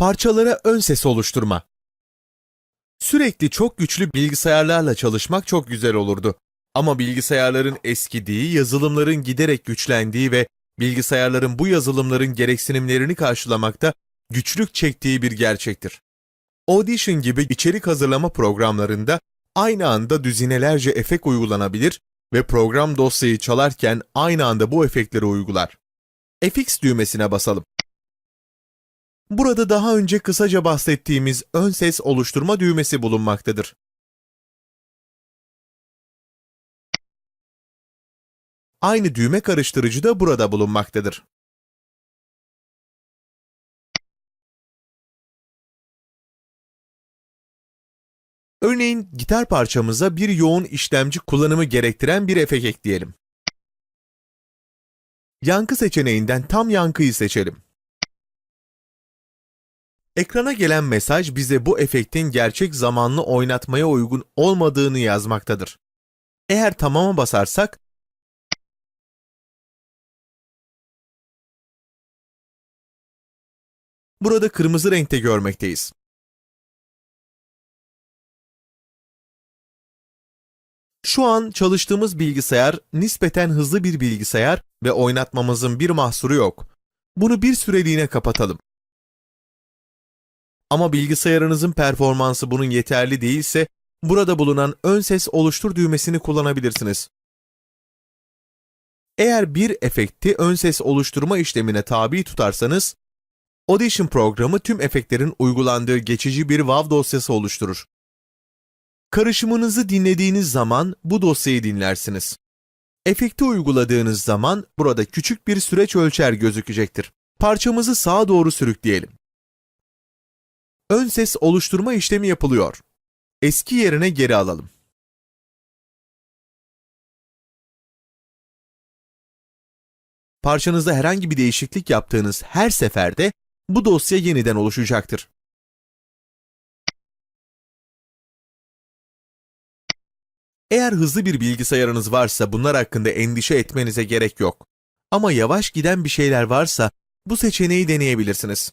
Parçalara ön ses oluşturma. Sürekli çok güçlü bilgisayarlarla çalışmak çok güzel olurdu. Ama bilgisayarların eskidiği, yazılımların giderek güçlendiği ve bilgisayarların bu yazılımların gereksinimlerini karşılamakta güçlük çektiği bir gerçektir. Audition gibi içerik hazırlama programlarında aynı anda düzinelerce efekt uygulanabilir ve program dosyayı çalarken aynı anda bu efektleri uygular. FX düğmesine basalım. Burada daha önce kısaca bahsettiğimiz ön ses oluşturma düğmesi bulunmaktadır. Aynı düğme karıştırıcı da burada bulunmaktadır. Örneğin gitar parçamıza bir yoğun işlemci kullanımı gerektiren bir efekt ekleyelim. Yankı seçeneğinden tam yankıyı seçelim. Ekrana gelen mesaj bize bu efektin gerçek zamanlı oynatmaya uygun olmadığını yazmaktadır. Eğer tamama basarsak, burada kırmızı renkte görmekteyiz. Şu an çalıştığımız bilgisayar nispeten hızlı bir bilgisayar ve oynatmamızın bir mahsuru yok. Bunu bir süreliğine kapatalım. Ama bilgisayarınızın performansı bunun yeterli değilse, burada bulunan ön ses oluştur düğmesini kullanabilirsiniz. Eğer bir efekti ön ses oluşturma işlemine tabi tutarsanız, Audition programı tüm efektlerin uygulandığı geçici bir WAV dosyası oluşturur. Karışımınızı dinlediğiniz zaman bu dosyayı dinlersiniz. Efekti uyguladığınız zaman burada küçük bir süreç ölçer gözükecektir. Parçamızı sağa doğru sürükleyelim. Ön ses oluşturma işlemi yapılıyor. Eski yerine geri alalım. Parçanızda herhangi bir değişiklik yaptığınız her seferde bu dosya yeniden oluşacaktır. Eğer hızlı bir bilgisayarınız varsa bunlar hakkında endişe etmenize gerek yok. Ama yavaş giden bir şeyler varsa bu seçeneği deneyebilirsiniz.